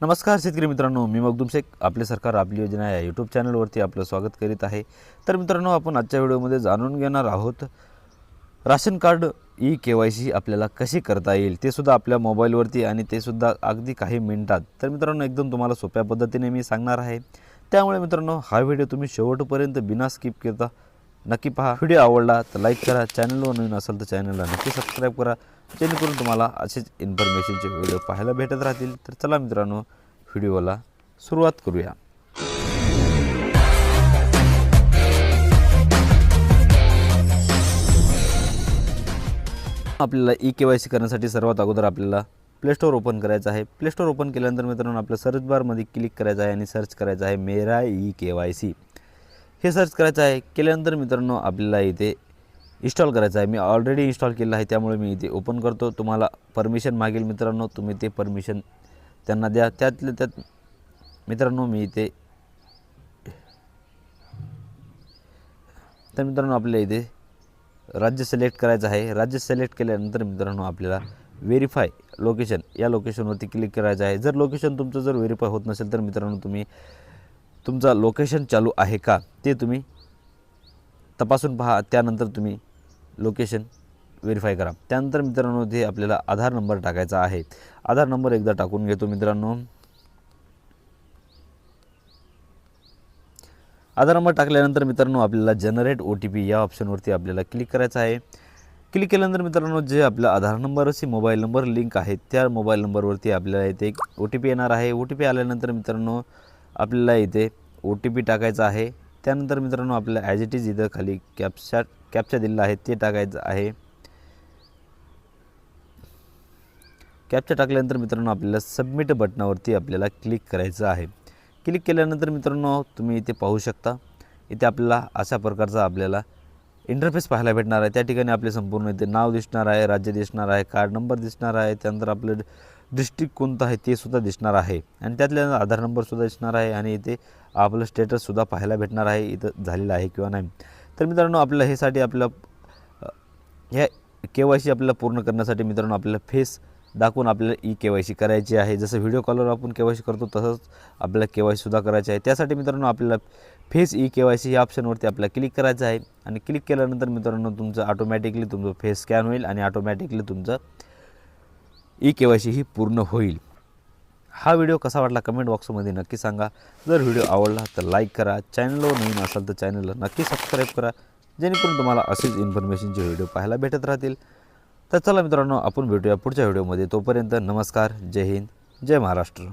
नमस्कार शेतकरी मित्रांनो मी मगदुम शेख. आपले सरकार आपली योजना या यूट्यूब चॅनलवरती आपलं स्वागत करीत आहे. तर मित्रांनो आपण आजच्या व्हिडिओमध्ये जाणून घेणार आहोत ration card E K Y C आपल्याला कशी करता येईल ते सुद्धा आपल्या मोबाईलवरती आणि ते सुद्धा अगदी काही मिनिटात. तर मित्रांनो एकदम तुम्हाला सोप्या पद्धतीने मी सांगणार आहे. त्यामुळे मित्रांनो हा व्हिडिओ तुम्ही शेवटपर्यंत बिना स्किप करता नक्की पहा. व्हिडिओ आवडला तर लाईक करा. चॅनलवर नवीन असेल तर चॅनलला नक्की सबस्क्राईब करा. जेणेकरून तुम्हाला असेच इन्फॉर्मेशनचे व्हिडिओ पाहायला भेटत राहतील. तर चला मित्रांनो व्हिडिओला सुरुवात करूया. आपल्याला ई के वाय सी करण्यासाठी सर्वात अगोदर आपल्याला प्ले स्टोअर ओपन करायचं आहे. प्ले स्टोअर ओपन केल्यानंतर मित्रांनो आपल्या सर्च बारमध्ये क्लिक करायचं आहे आणि सर्च करायचं आहे मेरा ई के वाय सी हे सर्च करायचं आहे. केल्यानंतर मित्रांनो आपल्याला इथे इन्स्टॉल करायचं आहे. मी ऑलरेडी इन्स्टॉल केलं आहे त्यामुळे मी इथे ओपन करतो. तुम्हाला परमिशन मागेल मित्रांनो तुम्ही ते परमिशन त्यांना द्या. त्यातल्या त्यात मित्रांनो मी इथे तर मित्रांनो आपल्याला इथे राज्य सिलेक्ट करायचं आहे. राज्य सिलेक्ट केल्यानंतर मित्रांनो आपल्याला व्हेरीफाय लोकेशन या लोकेशनवरती क्लिक करायचं आहे. जर लोकेशन तुमचं जर व्हेरीफाय होत नसेल तर मित्रांनो तुम्ही तुमचा लोकेशन चालू आहे का? ते तुम्ही तपासून पहा. त्यानंतर तुम्ही लोकेशन व्हेरीफाय करा. त्यानंतर मित्रांनो ते आपल्याला आधार नंबर टाकायचा आहे. आधार नंबर एकदा टाकून घेतो मित्रांनो. आधार नंबर टाकल्यानंतर मित्रांनो आपल्याला जनरेट ओ टी पी या ऑप्शनवरती आपल्याला क्लिक करायचं आहे. क्लिक केल्यानंतर मित्रांनो जे आपल्या आधार नंबरशी मोबाईल नंबर लिंक आहे त्या मोबाईल नंबरवरती आपल्याला इथे एक ओ टी पी येणार आहे. ओ टी पी आल्यानंतर मित्रांनो आपल्याला इथे ओ टी पी टाकायचा आहे. त्यानंतर मित्रांनो आपल्याला ॲज इट इज इथं खाली कॅप्शा कॅप्चा दिलेला आहे. ते टाकायचं आहे. कॅप्चा टाकल्यानंतर मित्रांनो आपल्याला सबमिट बटनावरती आपल्याला क्लिक करायचं आहे. क्लिक केल्यानंतर मित्रांनो तुम्ही इथे पाहू शकता. इथे आपल्याला अशा प्रकारचा आपल्याला इंटरफेस पाहायला भेटणार आहे. त्या ठिकाणी आपले संपूर्ण इथे नाव दिसणार आहे राज्य दिसणार आहे कार्ड नंबर दिसणार आहे त्यानंतर आपलं डिस्ट्रिक्ट कोणतं आहे ते सुद्धा दिसणार आहे. आणि त्यातल्या आधार नंबरसुद्धा दिसणार आहे आणि इथे आपलं स्टेटससुद्धा पाहायला भेटणार आहे. इथं झालेलं आहे किंवा नाही. तर मित्रांनो आपल्याला हेसाठी आपलं ह्या के वाय सी आपल्याला पूर्ण करण्यासाठी मित्रांनो आपल्याला फेस दाखवून आपल्याला ई के वाय सी करायची आहे. जसं व्हिडिओ कॉलवर आपण के वाय सी करतो तसंच आपल्याला के वाय सीसुद्धा करायची आहे. त्यासाठी मित्रांनो आपल्याला face E K Y C या ऑप्शनवरती आपल्याला क्लिक करायचं आहे. आणि क्लिक केल्यानंतर मित्रांनो तुमचं ऑटोमॅटिकली तुमचं फेस स्कॅन होईल आणि ऑटोमॅटिकली तुमचं ई के वाय सी ही पूर्ण होईल. हा व्हिडिओ कसा वाटला कमेंट बॉक्समध्ये नक्की सांगा. जर व्हिडिओ आवडला तर लाईक करा. चॅनलवर नवीन असाल तर चॅनलला नक्की सबस्क्राईब करा. जेणेकरून तुम्हाला असेच इन्फॉर्मेशनचे व्हिडिओ पाहायला भेटत राहतील. तर चला मित्रांनो आपण भेटूया पुढच्या व्हिडिओमध्ये. तोपर्यंत नमस्कार जय हिंद जय महाराष्ट्र.